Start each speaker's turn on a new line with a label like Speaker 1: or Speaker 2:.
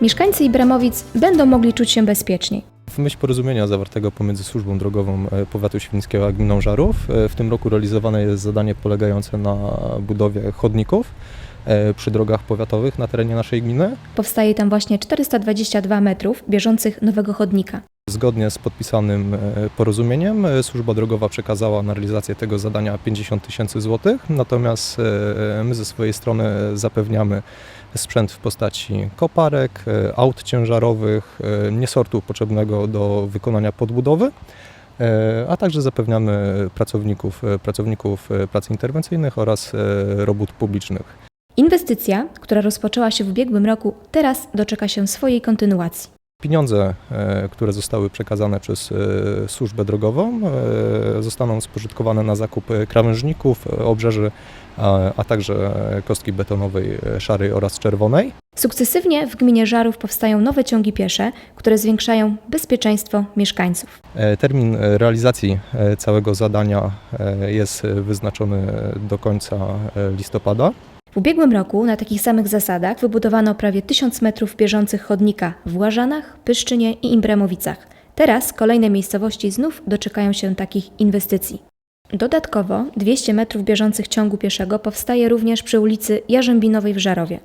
Speaker 1: mieszkańcy Ibramowic będą mogli czuć się bezpieczniej.
Speaker 2: W myśl porozumienia zawartego pomiędzy Służbą Drogową e, Powiatu Świdnickiego a Gminą Żarów e, w tym roku realizowane jest zadanie polegające na budowie chodników e, przy drogach powiatowych na terenie naszej gminy.
Speaker 1: Powstaje tam właśnie 422 metrów bieżących nowego chodnika.
Speaker 2: Zgodnie z podpisanym porozumieniem Służba Drogowa przekazała na realizację tego zadania 50 tysięcy złotych, natomiast my ze swojej strony zapewniamy sprzęt w postaci koparek, e, aut ciężarowych, e, niesortu potrzebnego do wykonania podbudowy, e, a także zapewniamy pracowników, pracowników prac interwencyjnych oraz robót publicznych.
Speaker 1: Inwestycja, która rozpoczęła się w ubiegłym roku, teraz doczeka się swojej kontynuacji.
Speaker 2: Pieniądze, e, które zostały przekazane przez e, służbę drogową, e, zostaną spożytkowane na zakup krawężników, obrzeży, a, także kostki betonowej szarej oraz czerwonej.
Speaker 1: Sukcesywnie w gminie Żarów powstają nowe ciągi piesze, które zwiększają bezpieczeństwo mieszkańców.
Speaker 2: Termin realizacji całego zadania jest wyznaczony do końca listopada.
Speaker 1: W ubiegłym roku na takich samych zasadach wybudowano prawie 1000 metrów bieżących chodnika w Łażanach, Pyszczynie i Imbremowicach. Teraz kolejne miejscowości znów doczekają się takich inwestycji. Dodatkowo 200 metrów bieżących ciągu pieszego powstaje również przy ulicy Jarzębinowej w Żarowie.